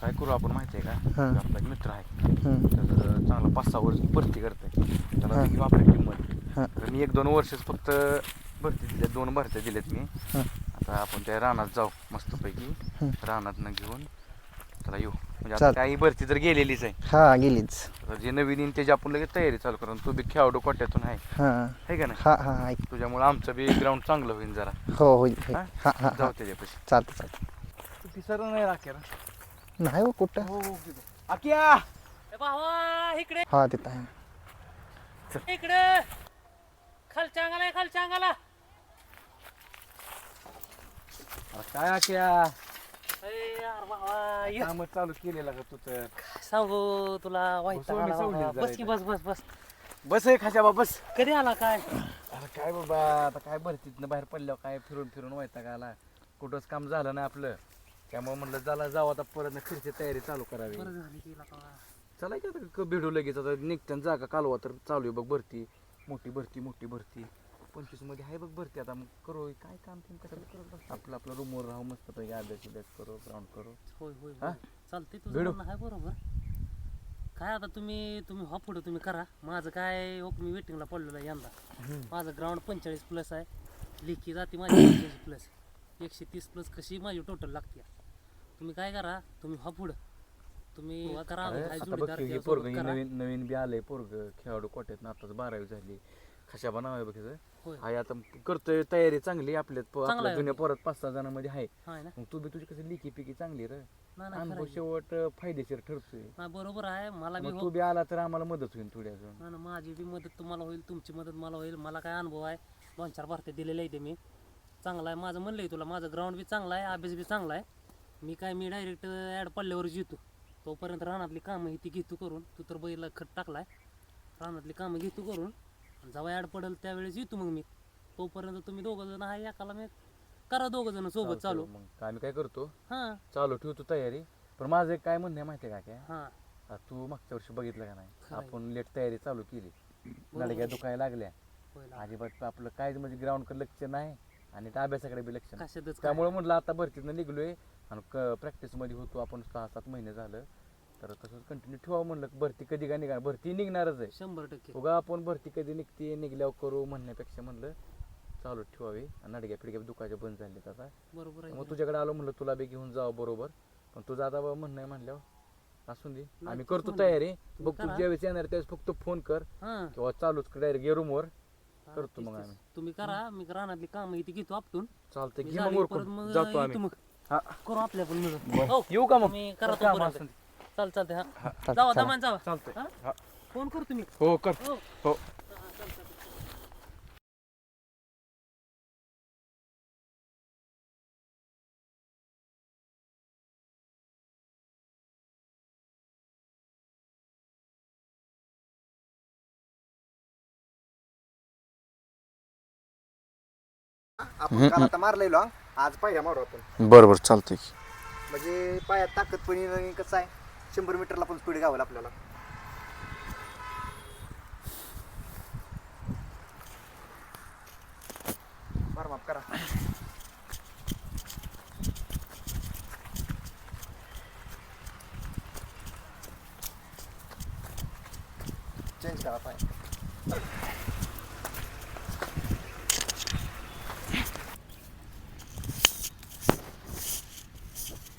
काय करू आपण माहिती आहे का? हां. आपला एक मित्र आहे. तर चांगला पाच सहा वर्ष भरती करतोय. त्याला हां. हां. तर मी एक दोन वर्षच फक्त भरती दिल्यात दोन भरत्या दिल्यात मी. हां. आता आपण त्या रानात जाऊ मस्तपैकी. हं. रानात न घेऊन त्याला येऊ. म्हणजे आता चाल. काही भरती तर गेलेलीच आहे. हा गेलीच. तर जे नवीन येईन त्याची आपण लगेच तयारी चालू करू. तू बी खेळाडू कोट्यातून आहे. हा. है का नाही? हा हा ऐक तुझ्यामुळे आमचं बी ग्राउंड चांगलं होईल जरा. हो होईल होईल. हा? हा हा जाऊ हा. त्याच्यापाशी. चालतं चालतं ती सर नाही राखेल. नाही हो कुठं? हो आकिया! ए भावा इकडे. हा तिथं आहे. इकडे. खालच्या अंगाला खालच्या अंगाला काय आकिया? ए यार भावा ये. काम चालू केलेलं का तू तर? सांगू तुला वाईट मी जरा बस की बस बस बस. बस आहे खाशा बस. कधी आला काय? अरे काय बाबा आता काय भरतीतनं बाहेर पडल्यावर काय फिरून फिरून व्हायचा का आला? कुठंच काम झालं नाही आपलं. त्यामुळे म्हणलं झाला जाऊ आता परत फिरची तयारी चालू करावी. बरं झालं की का चला की आता भेटू लगेच. आता निघत्यान जागा कालवा तर चालू आहे बघ भरती. मोठी भरती मोठी भरती. पंचवीसमध्ये आहे बघ भरती. आता मग करू काय काम तेम कशाला करत आपलं आपलं रूमवर राहू मस्त पैकी. अभ्यास अभ्यास करू ग्राउंड करू. होय होय हा? होय. चालतंय तुझं भेटू. म्हणणं आहे बरोबर. काय आता तुम्ही तुम्ही हा पुढे तुम्ही करा. माझं काय हो मी वेटिंगला पडलेलं आहे यंदा. माझं ग्राउंड पंचेचाळीस प्लस आहे. लिखी जाते माझी पंचेचाळीस प्लस एकशे तीस प्लस कशी माझी टोटल लागते तुम्ही काय करा तुम्ही हा पुढं. तुम्ही करा अरे, काय आता बघ जोडीदार की हे घ्या, पोरग करा. नवीन नवीन बी आलंय पोरग खेळाडू कोट्यात आताच बारावी झाली. खशाबा नाव आहे बघ. होय. आहे आता करतोय तयारी चांगली आपल्या प- चांगलं आपल्या आहे. जुन्या परत पाच सहा जणांमध्ये आहे. हाय ना. मग तू बी तुझी कशी लिकी पिकी चांगली रे. नाही, नाही, अनुभव आहे. शेवट फायदेशीर ठरतोय. नाही बरोबर आहे. मला बी मग हो तू बी आला तर आम्हाला मदत होईल थोडी अजून नाही ना माझी बी मदत तुम्हाला होईल तुमची मदत मला होईल. मला काय अनुभव आहे? दोन चार भारतीय दिलेले आहे ते मी. चांगला आहे. माझं म्हणलं तुला माझं ग्राउंड बी चांगला आहे अभ्यास बी चांगला आहे. मी काय मी डायरेक्ट ॲड पडल्यावरच येतो. तोपर्यंत रानातली कामं ही ती घेतो करून. तू तर बैला खत टाकलाय. रानातली कामं घेतो करून. आणि जेव्हा ॲड पडेल त्यावेळेस येतो मग मी. तोपर्यंत तुम्ही दोघं जण आहे एकाला मी करा दोघं जण सोबत चालू. मग. आम्ही काय करतो? हां. चालू ठेवतो तयारी. पण माझं एक काय म्हणणं आहे माहिती आहे का काय हां. तू मागच्या वर्षी बघितलं का नाही? खरं आहे. आपण लेट तयारी चालू केली. नडग्या दुखायला लागल्या. अजिबात आपलं काय म्हणजे ग्राउंडकडे लक्ष नाही आणि त्या अभ्यासाकडे बी लक्ष नाही. कशातच काय. त्यामुळे म्हटलं आता भरतीतनं निघलोय. आणि प्रॅक्टिसमध्ये होतो आपण सहा सात महिने झालं. तर तसंच कंटिन्यू ठेवा म्हणलं भरती कधी काय निघणार? भरती निघणारच आहे. शंभर टक्के. उगा आपण भरती कधी निघते निघल्यावर करू म्हणण्यापेक्षा म्हणलं चालू ठेवावी. आणि नडग्या फिडग्या दुखायच्या बंद झाले आता. बरोबर आहे मग तुझ्याकडे आलो म्हणलं तुला बी घेऊन जावं बरोबर. पण तुझं आता बाबा म्हणणं आहे म्हणल्यावर असून दे. आम्ही करतो. तयारी. बघ तू. ज्यावेळेस येणार त्यावेळेस फक्त फोन कर. किंवा चालूच डायरेक्ट गे रूमवर करतो मग. आम्ही. तुम्ही करा मी रानातली काम इथे घेतो आपटून. चालतंय घे मग जातो आम्ही. मग. हा करू आपल्या पण मिळून. हो येऊ का मग मी करा काम तोपर्यंत. असेल. चाल चालते हा जावा चला. दमान जावा चालतंय हा? हा. फोन करू तुम्ही हो कर हो हो आपण काल आता मारलेलो हा. आज पायऱ्या मारू आपण. बरं बरं चालतंय म्हणजे पायात ताकद पण येणं आणि कसं आहे शंभर मीटरला पण स्पीड गावल आपल्याला. मार माफ करा. चेंज करा पाय.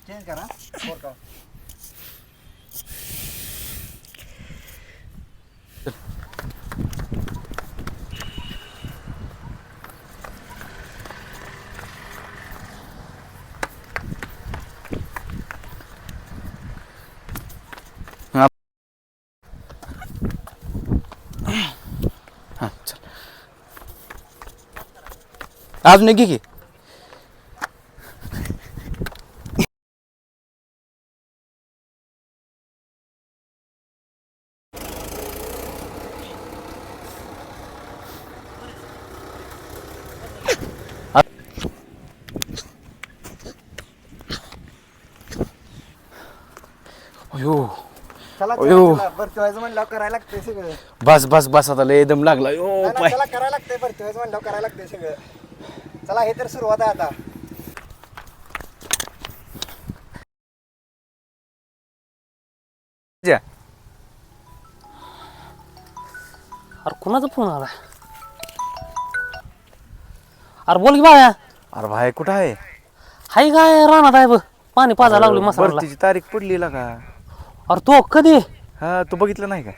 चेंज करा. फोर का हा चल. अजून एक घे की? भरती व्हायचं म्हणलं करायला लागते सगळं. बस बस बस आता लय दम लागला. यो पाय. त्याला करायला लागते भरती व्हायचं म्हणलं करायला लागते सगळं. चला हे तर सुरुवात आहे आता. अरे कुणाचा फोन आला? अरे बोल की बाया. अरे भाई कुठं आहे? हाय काय रानात आहे पाणी पाजा लागली मसाला भरतीची तारीख पडली का? अरे तो कधी? हा तू बघितलं नाही का?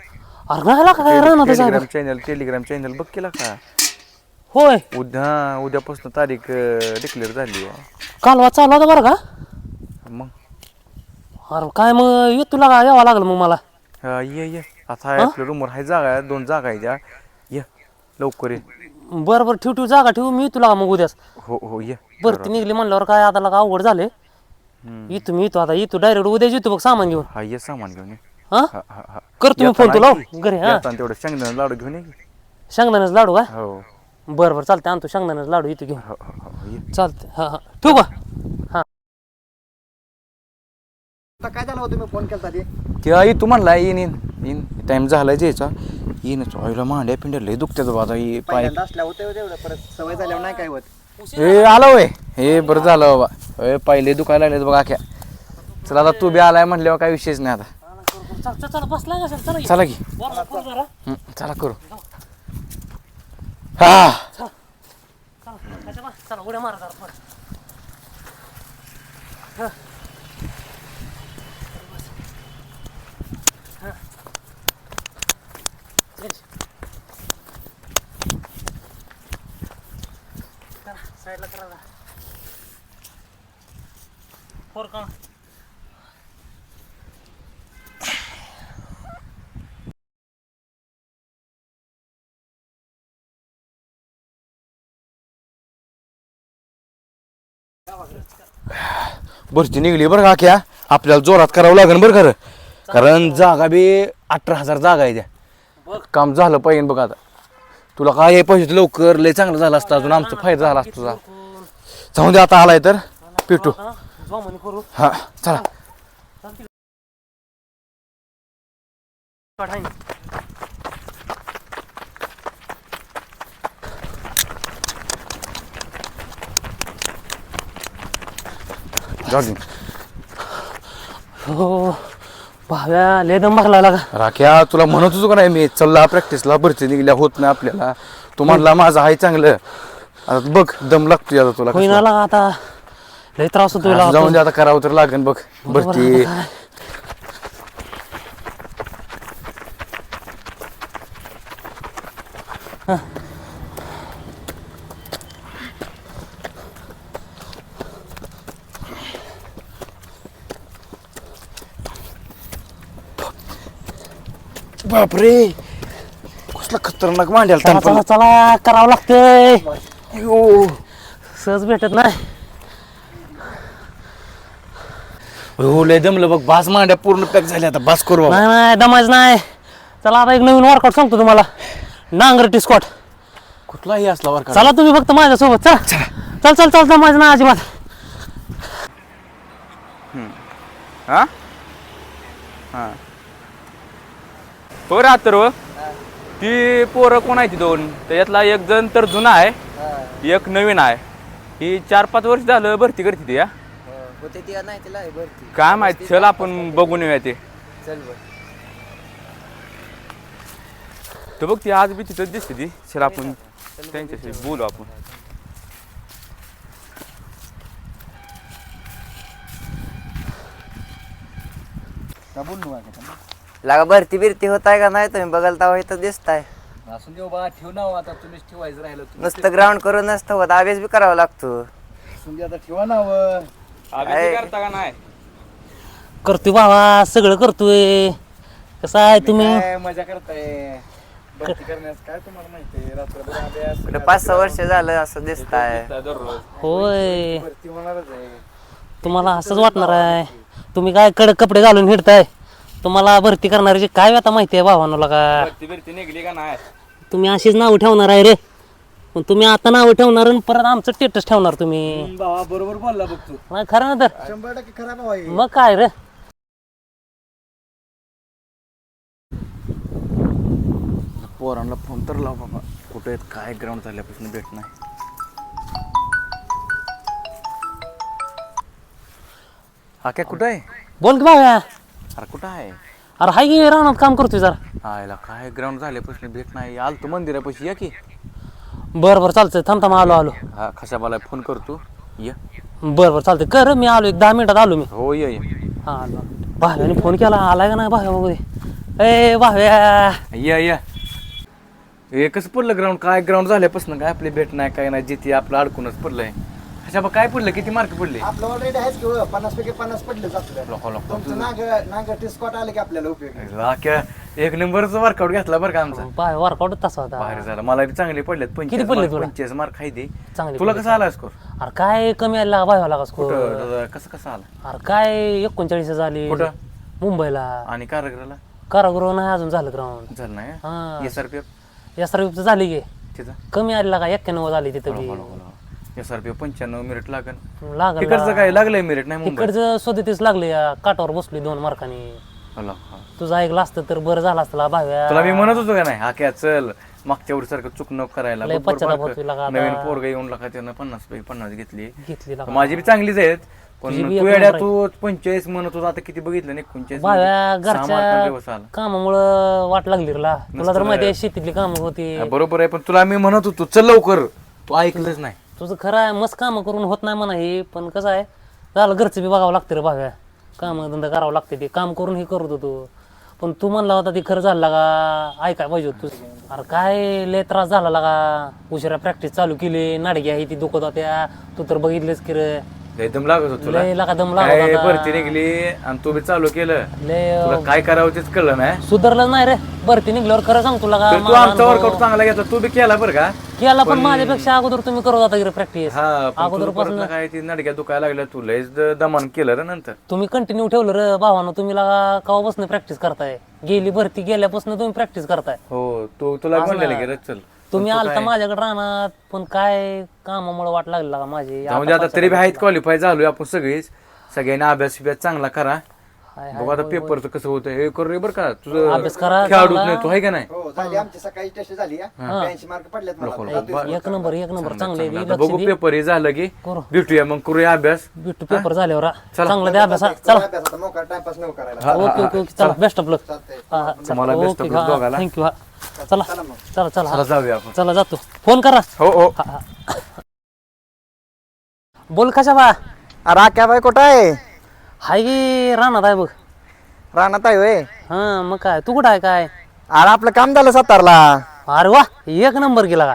अरे काय टेलिग्राम. चॅनल टेलिग्राम चॅनल बघ केला का? होय. उद्या हा, उद्यापासून तारीख डिक्लेअर झाली आहे कालवा चालू होता बरं का? मग? अरे काय मग येतो लागा यावं लागलं मग मला? हा, ये ये. आता आहे आपल्या रूमवर आहे जागा आहे दोन जागा आहे त्या. ये लवकर ये. बरं बरं ठेव ठेव जागा ठेवू मी तुला मग उद्याच. हो हो ये. बरं ती निघली म्हणल्यावर काय आता लागा अवघड झाले. हम्म. येतो मी येतो आता येतो डायरेक्ट उद्याच येतो बघ सामान घेऊन. हा ये सामान घेऊन ये. हा? हा हा हा. कर तुम्ही येताना फोन तुला की. घरी हा. येताना तेवढं शेंगदाणा लाडू घेऊन ये. की. शेंगदाण्याचं लाडू का? हो. बरं बरं चालते आणतो शेंगदाण्याचं लाडू येतो घेऊन. हो हो हो ये. चालते हा हा. ठेवू का? आता काय झालं होतं मी फोन केला ते? ते आई तू म्हणला येईन येईन येईन. टाइम झाला जायचा येईन. आईला मांड्या पिंड्या लय दुखत्याच बाबा ही पाय. पहिल्यांदा असल्या होतं तेवढं परत सवय झाल्यावर नाही काय होत. हे आलं वय हे बरं झालं बाबा. हे पहिले दुखायला लागले बघा अख्या चला आता तू बी आलाय म्हणल्यावर काय विषयच नाही आता. चल चल चल बसला का सर चला चला की वरनं करू जरा. हं, चला करू हा चला त्याच्या बा- चला उड्या मारा जरा पुढं. हा. हा. चल. चला, साईडला करा जरा. वर का भरती निघली बरं का क्या आपल्याला जोरात करावं लागेल बरं खरं. कारण जागा बी अठरा हजार जागा आहे त्या. काम झालं पाहिजे बघ आता. तुला काय हे पैसे लवकर लय चांगलं झालं असतं अजून आमचा फायदा झाला असतो जाऊन दे आता आलाय तर पेटू. हा चला. दे. हो भाव्या लय दम भरला लागा राख्या तुला म्हणत होतो का नाही मी? चल्ला प्रॅक्टिसला भरती निघल्या होत नाही आपल्याला. तू म्हणला माझं आहे चांगलं. आता बघ दम लागतोय आता तुला होईना कसला. लागा आता. लय त्रास लागा जाऊन दे आता करावं तर लागेल बघ. भरती. बापरे. कसला खतरनाक मांड्याला चला चला. चला करावं लागतंय. अयो. सहज भेटत नाही. हो लय दमलं बघ. बास मांड्या पूर्ण पॅक झाल्या आता. बास करू बाबा. नाही नाही दमाज नाही. चला आता एक नवीन वर्कआउट सांगतो तुम्हाला. नांगरटी स्कॉट कुठलाही असला वर चला तुम्ही फक्त माझ्यासोबत चला. चल. चल चल दमाज नाही अजिबात. हा? हा. बरं आता ती पोरं कोण आहे ती दोन? त्याच्यातला एक जण तर जुना आहे एक नवीन आहे. ही चार पाच वर्ष झालं भरती करते ती हा. होते ती नाही तिला भरती. काय माहीत चल आपण बघून येऊया ते. चल बर. तर बघ ती आज बी तिथं दिसते ती. चल आपण त्यांच्याशी बोलू आपण. बोलू लागा भरती बिरती होत आहे का नाही? तुम्ही बघाल तेव्हा इथं दिसताय. असून देऊ बा ठेव ना आता तुम्हीच ठेवायचं राहिलं नुसतं ग्राउंड करून नसतं होत अभ्यास बी करावा लागतो. आता ठेवा ना व. अभ्यास करता का नाही? करतोय बाबा सगळं करतोय. कसं आहे तुम्ही? काय मजा करताय? भरती करण्यास काय तुम्हाला माहिती रात्रभर अभ्यास कुठे पाच सहा वर्ष झालं असं दिसताय. दररोज. होय. भरती होणारच आहे. तुम्हाला असंच वाटणार आहे. तुम्ही काय कडक कपडे घालून हिडताय? तुम्हाला भरती करणाऱ्याची काय आता माहिती आहे भावानोला का? भरती बिरती निघली का नाही? तुम्ही अशीच नावं ठेवणार आहे रे. पण तुम्ही आता नावं ठेवणार आणि परत आमचं स्टेटस ठेवणार तुम्ही. बरोबर बोलला बघ तू. नाही खरं ना तर. शंभर टक्के खराब आहे मग काय रे? पोरांना फोन तर लाव बाबा. कुठे आहेत काय ग्राउंड झाल्यापासून भेट नाही. हा काय कुठं आहे? बोल की भाव्या अरे कुठं आहे? अरे हाय की रानात काम करतोय जरा. आयला काय ग्राउंड झाल्यापासून भेट नाही. आलतो मंदिरापाशी या की? बरं बरं चालतंय. थांब थांब आलो आलो. हा खशाबाला फोन करतो ये. बरं बरं चालतंय. कर मी आलो एक दहा मिनिटात आलो मी. हो ये ये. हा आलो भाव्याने फोन केला. आलाय का नाही भाव्या बघू ए भाव्या. या या. हे कसं पडलं ग्राउंड काय ग्राउंड झाल्यापासून काय आपली भेट नाही काय नाही. जिथे आपलं अडकूनच पडलंय. कशा काय पडलं किती मार्क पडले आपलं ऑलरेडी आहेच की हो, पन्नास पैकी पन्नास पडलेच आपलं लोक लोक तुमचं नाग नाग टिस्कॉट आले की आपल्याला उपयोग. लाक्या एक नंबरचा वर्कआउट घेतला बरं का आमचा? वर्कआउट तसा होता बाहेर झाला. मला बी चांगले पडलेत किती पडले तुला? पंचेचाळीस मार्क आहे ते. चांगले तुला पडले. कसं आला स्कोर अरे काय कमी आला भाव्याला का स्कोर कुठं कसं कसं आला? अरे काय एकोणचाळीस झाली कुठं? मुंबईला. आणि कारागृहाला? कारागृह नाही अजून झालं ग्राउंड झालं नाही हा. S R P F S R झाली की. तिथं? कमी आलेला का? एक्क्याण्णव झाली तिथं की. एस आर पी एफ पंच्याण्णव मिनिट लागन लागल तिकडचं काय लागलंय मिनिट नाही मुंबई इकडचं सदतीस लागले या काटावर बसली दोन मार्कांनी हा. तुझं ऐकलं असतं तर बरं झालं असतं ला भाव्या तुला मी म्हणत होतो का नाही हा काय चल मागच्या वर्षी सारखं चूक नको करायला लय बरोबर पश्चाताप बारकं. होतोय लागा आता. नवीन पोरग येऊन लागा त्यानं पन्नास पैकी पन्नास घेतली घेतली लागा. माझी बी चांगलीच आहेत पण तुझी बी तू एक येड्या नंबर तू पंचेचाळीस म्हणत होता आता किती बघितलं नाही एकोणचाळीस भाव्या मध्ये सहा मार्कांनी दिवस घरच्या आला. कामामुळं वाट लागली रे ला तुला तर माहिती आहे. शेतीतली कामं होती बरोबर आहे पण तुला मी म्हणत होतो चल लवकर तू ऐकलंच नाही तुझं खरं आहे मस्त कामं करून होत नाही म्हणा हे पण कसं आहे झालं घरचं बी बघावं लागतं रे बघा कामं धंदा करावं लागते ते काम करून हे करत होतो. पण तू म्हणला होता ते खरं झालं का? ऐकाय पाहिजे होतं तुझं. अरे काय लय त्रास झाला लागा. उशिरा प्रॅक्टिस चालू केली नाडगी आहे ती दुखत होत्या. तू तर बघितलेस की रे. लय दम लागत होत तुला. लय लागा दम लागत काय होता. भरती निघली आणि तू बी चालू केलं. लय तुला काय करावं तेच कळलं नाही. सुधारलं नाही रे. भरती निघल्यावर खरं सांग तुला का तर तू माझा आमचा वर्कआउट चांगला घेतला. तू बी केला बरं का? केला पण माझ्यापेक्षा अगोदर तुम्ही करत होता की प्रॅक्टिस हा पण काय ती नडक्या दुखायला लागल्या. तू लयच द- दमान केलं रे नंतर. तुम्ही कंटिन्यू ठेवलं रे भावानं. तुम्ही लागा कवापासून प्रॅक्टिस करताय. गेली भरती गेल्यापासून तुम्ही प्रॅक्टिस करताय. हो तू तुला म्हणलेलं की रे चल. तुम्ही आलता माझ्याकडे राहणार पण काय कामामुळे वाट लागली लागा माझी? जाऊ दे आता तरी बी आहेत क्वालिफाय झालोय. आपण सगळीच. सगळ्यांनी अभ्यास बिभ्यास चांगला करा. हाय, बघू आता पेपरचं कसं होतं हे करू रे बरं का. तुझं अभ्यास करा, खेळाडूच चांगला. नाही तू आहे का नाही? हो झाली आमची सकाळी टेस्ट झाली ब्याऐंशी मार्क पडलेत मला. एक नंबर एक नंबर. चांगले चांगलं. आता बघू. पेपर हे झालं की करू. भेटूया मग करूया अभ्यास. भेटू पेपर झाल्यावर. हा. चला. चांगलं द्या अभ्यास हा. चला अभ्यास आता मोका टाइमपास नको करायला. Okay okay okay. चला बेस्ट ऑफ लक चालतंय. तुम्हाला best of luck दोघाला. थँक्यू हा. चला चला. चला हा. चला जाऊया आपण. चला जातो. फोन करा. हो हो. हा, हा. बोल कशा बा अरे आक्या बाई कुठं आहे? हाय गे राहणार आहे बघ. रानात आहे होय? हा मग काय? तू कुठं आहे? काय? अरे आपलं काम झालं सातारला. अरे वा एक नंबर गेला का?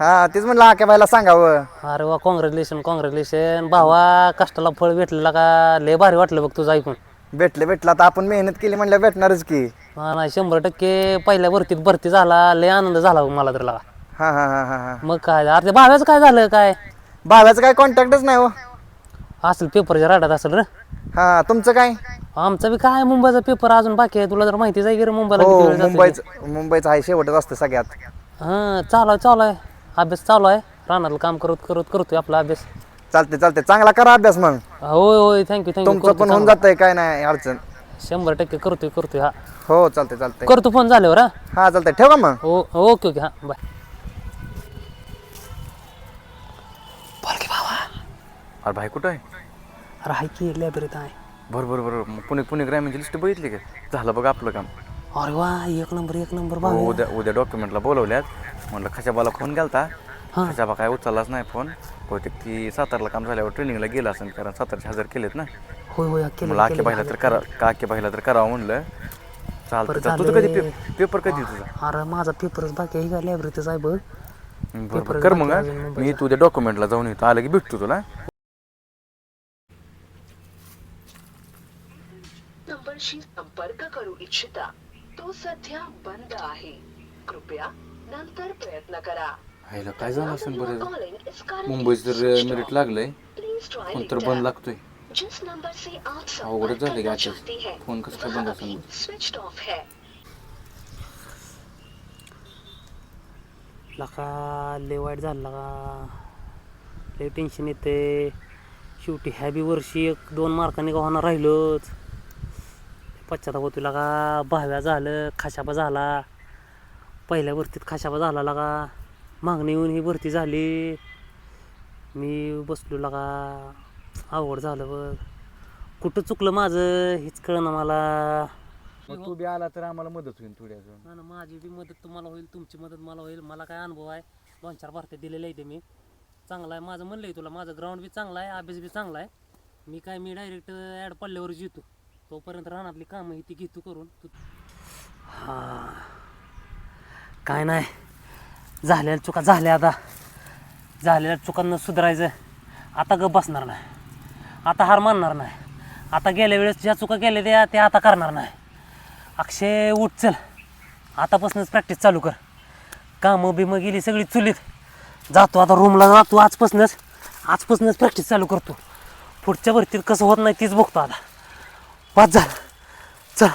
हा तेच म्हणलं आक्या बाईला सांगावं. अरे वा कॉंग्रॅच्युलेशन कॉंग्रॅच्युलेशन भावा कष्टाला फळ भेटलेला का? लय भारी वाटलं बघ तुझं ऐकून. भेटले भेटलं. आता आपण मेहनत केली म्हणलं भेटणारच की. हा नाही शंभर टक्के पहिल्या भरतीत भरती झाला. लय आनंद झाला बघ मला तर लागा. हा हा हा हा हा. मग काय? अरे ते भाव्याचं काय झालं? काय? भाव्याचं काय कॉन्टॅक्टच नाही हो. असेल पेपरच्या राडात असेल रे. हा तुमचं काय? आमचा बी काय मुंबईचा पेपर अजून बाकी आहे तुला जर माहितीच आहे की रे मुंबईला किती हो वेळ जातो ते. मुंबईच मुंबईचं आहे शेवटच असतं सगळ्यात. हा चालू आहे चालू आहे. अभ्यास चालू आहे. रानातलं काम करत करत करतोय आपला अभ्यास. चालते चालते चांगला करा अभ्यास मग. होय होय थँक्यू थँक्यू तुमचं पण होऊन जातंय काय नाही अडचण. शंभर टक्के करतोय करतोय हा. हो चालते चालते करतो फोन झाल्यावर हा. हा चालतंय. ठेव का मग. हो ओके ओके हा बाय. अरे भाई कुठं आहे? अरे हाय की लायब्ररीत आहे. बरं बरं बरं. मग पुणे पुणे ग्रामीणची लिस्ट बघितली का? झालं बघ आपलं काम. अरे वा एक नंबर एक नंबर हो, बाबा उद्या उद्या डॉक्युमेंटला बोलवल्यात. म्हणलं खशाबाला फोन गेलता. खशाबा काय उचललाच नाही फोन बहुतेक ती सातारला काम झाल्यावर ट्रेनिंगला गेला असेल कारण सातारचे हजार केलेत ना. होय होय केलं मला आखे पाहिला तर करा का आखे पाहिला तर करावं म्हणलं. चालतं चालतं. तुझं कधी पे- पेपर कधी तुझा? अरे माझा पेपरच बाकी आहे का लायब्ररीतच आहे बघ बरं बरं. कर मग हा. मी तुझ्या डॉक्युमेंटला जाऊन येतो. आलं की भेटतो तुला. नंबरशी संपर्क करू इच्छिता तो सध्या बंद आहे. कृपया नंतर प्रयत्न करा. हायला काय झालं असेल बरं? मुंबईत जर मेरिट off. लागलंय फोन तर. बंद लागतोय. अवघडच झालं की हैं फोन कसं काय बंद असेल? है. लका लय वाईट झालं लका. लय टेन्शन येते शेवटी ह्या बी वर्षी एक दोन मार्कांनी का होणार राहिलोच. पश्चाताप होतो लगा. भाव्या झालं खाशाबा झाला. पहिल्या भरतीत खाशाबा झाला लगा. मागणी येऊन ही भरती झाली. मी बसलो लगा. अवघड झालं बघ. कुठं चुकलं माझं हेच कळना मला. मग तू बी आला तर आम्हाला मदत होईल थोडी अजून ना ना माझी बी मदत तुम्हाला होईल तुमची मदत मला होईल. मला काय अनुभव आहे? दोन चार भरत्या दिलेल्या आहे ते मी. चांगला आहे माझं म्हणलं आहे तुला माझं ग्राउंड बी चांगला आहे अभ्यास बी चांगला आहे. मी काय मी डायरेक्ट ॲड पडल्यावरच येतो. तोपर्यंत रानातली कामं ही ती घेतो करून. तू हां. काय नाही. झालेल्या चुका झाल्या आता. झालेल्या चुकांना सुधारायचं. आता ग बसणार नाही. आता हार मानणार नाही. आता गेल्या वेळेस ज्या चुका केल्या त्या त्या आता करणार नाही. अक्षय उठ चल. आतापासूनच प्रॅक्टिस चालू कर. कामं बिमं गेली सगळी चुलीत. जातो आता रूमला जातो. आजपासूनच आजपासूनच प्रॅक्टिस चालू करतो. पुढच्या भरतीत कसं होत नाही तीच बघतो आता. वाच झालं चल